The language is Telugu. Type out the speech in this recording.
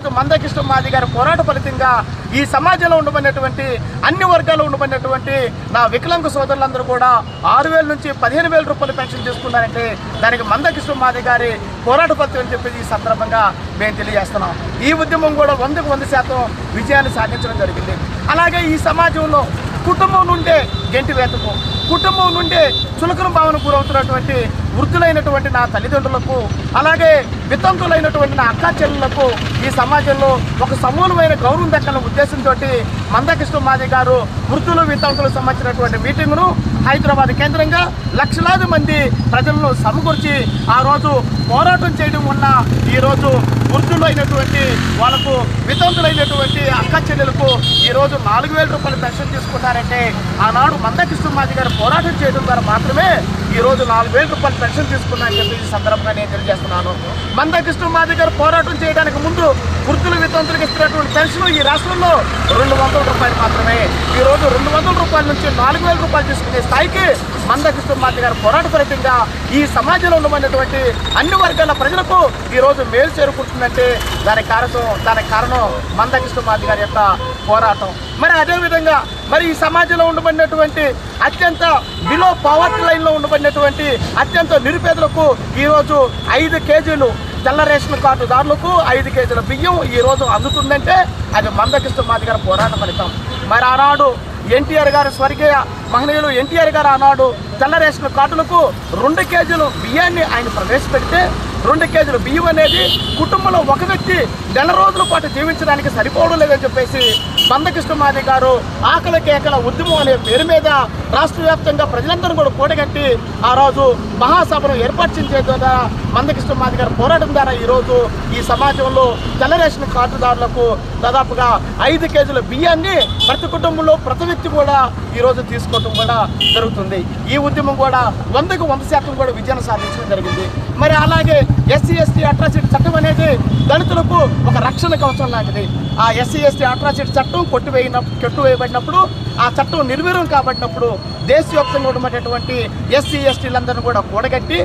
ఈరోజు మందకృష్ణ మాది గారి పోరాట ఫలితంగా ఈ సమాజంలో ఉండబడినటువంటి అన్ని వర్గాల్లో ఉండబడినటువంటి నా వికలాంగ సోదరులందరూ కూడా ఆరు వేల నుంచి పదిహేను వేల రూపాయలు పెన్షన్ తీసుకున్నారంటే దానికి మందకృష్ణ మాది గారి పోరాట ఫలితం అని చెప్పి ఈ సందర్భంగా మేము తెలియజేస్తున్నాం. ఈ ఉద్యమం కూడా వందకు వంద శాతం విజయాన్ని సాధించడం జరిగింది. అలాగే ఈ సమాజంలో కుటుంబం నుండే గెంటి వేతకు కుటుంబం నుండి చులకన భావన గురవుతున్నటువంటి వృద్ధులైనటువంటి నా తల్లిదండ్రులకు అలాగే వితంతులైనటువంటి నా అక్కా చెల్లెలకు ఈ సమాజంలో ఒక సమూలమైన గౌరవం దక్కాలనే ఉద్దేశంతో మందకృష్ణ మాది గారు వృద్ధులు వితంతులకు సంబంధించినటువంటి మీటింగును హైదరాబాద్ కేంద్రంగా లక్షలాది మంది ప్రజలను సమకూర్చి ఆ రోజు పోరాటం చేయడం వల్ల ఈరోజు వృద్ధులు అయినటువంటి వాళ్ళకు వితంతులైనటువంటి అక్క చెల్లెలకు ఈరోజు నాలుగు వేల రూపాయలు పెన్షన్ తీసుకున్నారంటే ఆనాడు మందకృష్ణ మాది గారు పోరాటం చేయడం ద్వారా మాత్రమే ఈ రోజు నాలుగు వేల రూపాయలు పెన్షన్ తీసుకున్నారని చెప్పి ఈ సందర్భంగా నేను తెలియజేస్తున్నాను. మందకృష్ణ మాది గారు పోరాటం చేయడానికి ముందు వృద్ధులు వితంతులకు ఇస్తున్నటువంటి పెన్షన్ ఈ రాష్ట్రంలో రెండు వందల రూపాయలు మాత్రమే. ఈ రోజు రెండు వందల రూపాయల నుంచి నాలుగు వేల రూపాయలు తీసుకునే స్థాయికి మందకృష్ణ మాది గారు పోరాట ఫలితంగా ఈ సమాజంలో ఉన్నటువంటి అన్ని వర్గాల ప్రజలకు ఈ రోజు మేలు చేరుకుంటుందంటే దానికి కారణం దానికి కారణం మందకృష్ణ మాది గారి యొక్క పోరాటం. మరి అదేవిధంగా మరి ఈ సమాజంలో ఉండబడినటువంటి అత్యంత బిలో పవర్టీ లైన్లో ఉండబడి ఉండబడినటువంటి అత్యంత నిరుపేదలకు ఈరోజు ఐదు కేజీలు తెల్ల రేషన్ కార్డుదారులకు ఐదు కేజీల బియ్యం ఈ రోజు అందుతుందంటే అది మందకృష్ణ మాది గారి పోరాట ఫలితం. మరి ఆనాడు ఎన్టీఆర్ గారు స్వర్గీయ మహనీయులు ఎన్టీఆర్ గారు ఆనాడు తెల్ల రేషన్ కార్డులకు రెండు కేజీలు బియ్యాన్ని ఆయన ప్రవేశపెడితే రెండు కేజీల బియ్యం అనేది కుటుంబంలో ఒక వ్యక్తి నెల రోజుల పాటు జీవించడానికి సరిపోవడం లేదని చెప్పేసి మందకృష్ణమాది గారు ఆకల కేకల ఉద్యమం అనే పేరు మీద రాష్ట్ర వ్యాప్తంగా ప్రజలందరూ కూడా కూడగట్టి ఆ రోజు మహాసభను ఏర్పాటు చేసే ద్వారా మందకృష్ణమాది గారు పోరాటం ద్వారా ఈరోజు ఈ సమాజంలో తెల్ల రేషన్ కార్డుదారులకు దాదాపుగా ఐదు కేజీల బియ్యాన్ని ప్రతి కుటుంబంలో ప్రతి వ్యక్తి కూడా ఈరోజు తీసుకోవడం కూడా జరుగుతుంది. ఈ ఉద్యమం కూడా వందకు వంద శాతం కూడా విజయం సాధించడం జరిగింది. మరి అలాగే ఎస్సీ ఎస్టీ అట్రాసిటీ చట్టం అనేది దళితులకు ఒక రక్షణ కవచం లాంటిది. ఆ ఎస్సీ ఎస్టీ అట్రాసిటీ చట్టం కొట్టివేయిన కొట్టివేయబడినప్పుడు ఆ చట్టం నిర్వీర్యం కాబట్టినప్పుడు దేశవ్యాప్తంగా ఉన్నటువంటి ఎస్సీ ఎస్టీలందరినీ కూడా కూడగట్టి